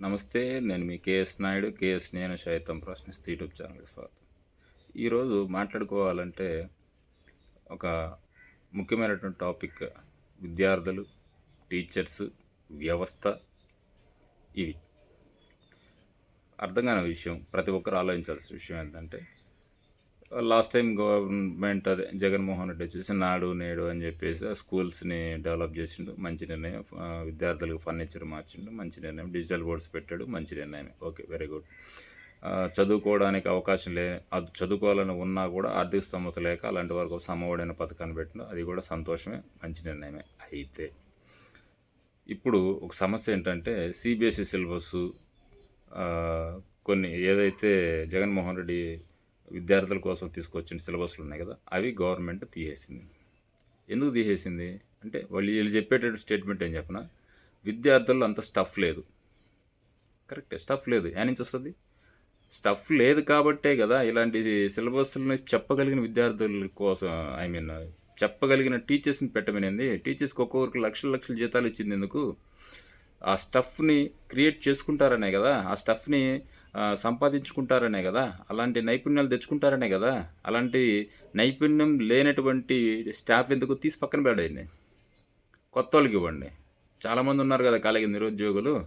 నమస్తే నేను మీ KS Naidu. KS నేను సైతం ప్రశ్నిస్తూ యూట్యూబ్ ఛానల్కి స్వాగతం. ఈరోజు మాట్లాడుకోవాలంటే ఒక ముఖ్యమైనటువంటి టాపిక్ విద్యార్థులు టీచర్స్ వ్యవస్థ ఇవి. అర్థం కాని విషయం ప్రతి ఒక్కరు ఆలోచించాల్సిన విషయం ఏంటంటే లాస్ట్ టైం గవర్నమెంట్ అదే జగన్మోహన్ రెడ్డి వచ్చేసి నాడు నేడు అని చెప్పేసి ఆ స్కూల్స్ని డెవలప్ చేసిండు. మంచి నిర్ణయం విద్యార్థులకు ఫర్నిచర్ మార్చిండు. మంచి నిర్ణయం. డిజిటల్ బోర్డ్స్ పెట్టాడు. మంచి నిర్ణయం ఓకే వెరీ గుడ్. చదువుకోవడానికి అవకాశం లే అది చదువుకోవాలని ఉన్నా కూడా ఆర్థిక స్తోమత లేక అలాంటి వరకు సమఒడైన పథకాన్ని పెట్టిన అది కూడా సంతోషమే. మంచి నిర్ణయమే. అయితే ఇప్పుడు ఒక సమస్య ఏంటంటే సిబిఎస్ఈ సిలబస్ కొన్ని ఏదైతే జగన్మోహన్ రెడ్డి విద్యార్థుల కోసం తీసుకొచ్చిన సిలబస్లు ఉన్నాయి కదా అవి గవర్నమెంట్ తీసేసింది. ఎందుకు తీసేసింది? అంటే వాళ్ళు వీళ్ళు చెప్పేటటువంటి స్టేట్మెంట్ ఏం చెప్పిన? విద్యార్థుల్లో అంత స్టఫ్ లేదు. కరెక్ట్ స్టఫ్ లేదు. ఏ నుంచి వస్తుంది? స్టఫ్ లేదు కాబట్టే కదా ఇలాంటి సిలబస్ని చెప్పగలిగిన విద్యార్థుల కోసం ఐ మీన్ చెప్పగలిగిన టీచర్స్ని పెట్టమనేది టీచర్స్కి ఒక్కొక్కరికి లక్షల లక్షల జీతాలు ఇచ్చింది ఎందుకు? ఆ స్టఫ్ని క్రియేట్ చేసుకుంటారనే కదా ఆ స్టఫ్ని సంపాదించుకుంటారనే కదా? అలాంటి నైపుణ్యాలు తెచ్చుకుంటారనే కదా? అలాంటి నైపుణ్యం లేనటువంటి స్టాఫ్ ఎందుకు? తీసి పక్కన పెట్టండి కొత్త వాళ్ళకి ఇవ్వండి. చాలామంది ఉన్నారు కదా కాలేజీ నిరుద్యోగులు.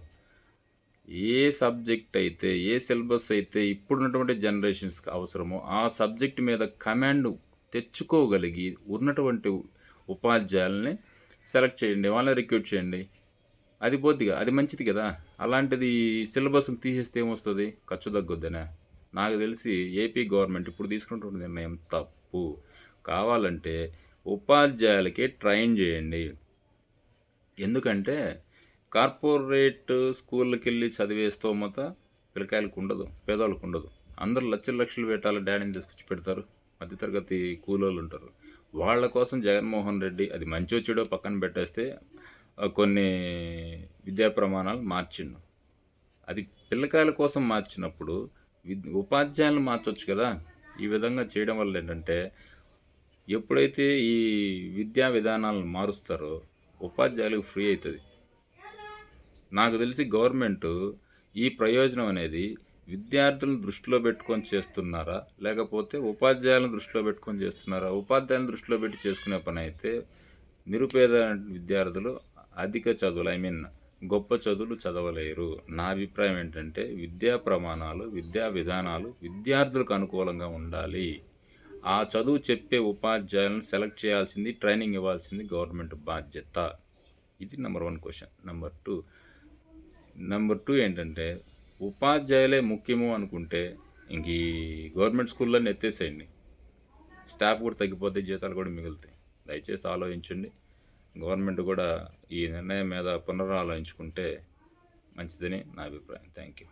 ఏ సబ్జెక్ట్ అయితే ఏ సిలబస్ అయితే ఇప్పుడున్నటువంటి జనరేషన్స్కి అవసరమో ఆ సబ్జెక్ట్ మీద కమాండ్ తెచ్చుకోగలిగి ఉన్నటువంటి ఉపాధ్యాయుల్ని సెలెక్ట్ చేయండి. వాళ్ళని రిక్రూట్ చేయండి. అది పోద్దిగా అది మంచిది కదా. అలాంటిది సిలబస్ని తీసేస్తే ఏమొస్తుంది? ఖర్చు తగ్గొద్దనే? నాకు తెలిసి ఏపీ గవర్నమెంట్ ఇప్పుడు తీసుకుంటున్న నిర్ణయం తప్పు. కావాలంటే ఉపాధ్యాయులకి ట్రైన్ చేయండి. ఎందుకంటే కార్పొరేట్ స్కూళ్ళకి వెళ్ళి చదివే స్తోమత పిల్లకాయలకు ఉండదు పేదవాళ్ళకు ఉండదు. అందరూ లక్షలు లక్షలు పెట్టాలి డాడీని తీసుకొచ్చి పెడతారు. మధ్యతరగతి కూలోళ్ళు ఉంటారు. వాళ్ళ కోసం జగన్మోహన్ రెడ్డి అది మంచి వచ్చాడో పక్కన పెట్టేస్తే కొన్ని విద్యా ప్రమాణాలు మార్చిండు. అది పిల్లకాయల కోసం మార్చినప్పుడు విద్ ఉపాధ్యాయులను మార్చవచ్చు కదా. ఈ విధంగా చేయడం వల్ల ఏంటంటే ఎప్పుడైతే ఈ విద్యా విధానాలను మారుస్తారో ఉపాధ్యాయులకు ఫ్రీ అవుతుంది నాకు తెలిసి గవర్నమెంట్ ఈ ప్రయోజనం అనేది విద్యార్థులను దృష్టిలో పెట్టుకొని చేస్తున్నారా? లేకపోతే ఉపాధ్యాయులను దృష్టిలో పెట్టుకొని చేస్తున్నారా? ఉపాధ్యాయులను దృష్టిలో పెట్టి చేసుకునే పని అయితే నిరుపేద విద్యార్థులు అధిక చదువులు ఐ మీన్ గొప్ప చదువులు చదవలేరు. నా అభిప్రాయం ఏంటంటే విద్యా ప్రమాణాలు విద్యా విధానాలు విద్యార్థులకు అనుకూలంగా ఉండాలి. ఆ చదువు చెప్పే ఉపాధ్యాయులను సెలెక్ట్ చేయాల్సింది ట్రైనింగ్ ఇవ్వాల్సింది గవర్నమెంట్ బాధ్యత. ఇది number one question number two number two ఏంటంటే ఉపాధ్యాయులే ముఖ్యము అనుకుంటే ఇంక ఈ గవర్నమెంట్ స్కూల్లోనే ఎత్తేసేయండి. స్టాఫ్ కూడా తగ్గిపోతే జీతాలు కూడా మిగులుతాయి. దయచేసి ఆలోచించండి. గవర్నమెంట్ కూడా ఈ నిర్ణయం మీద పునరాలోచించుకుంటే మంచిదని నా అభిప్రాయం. Thank you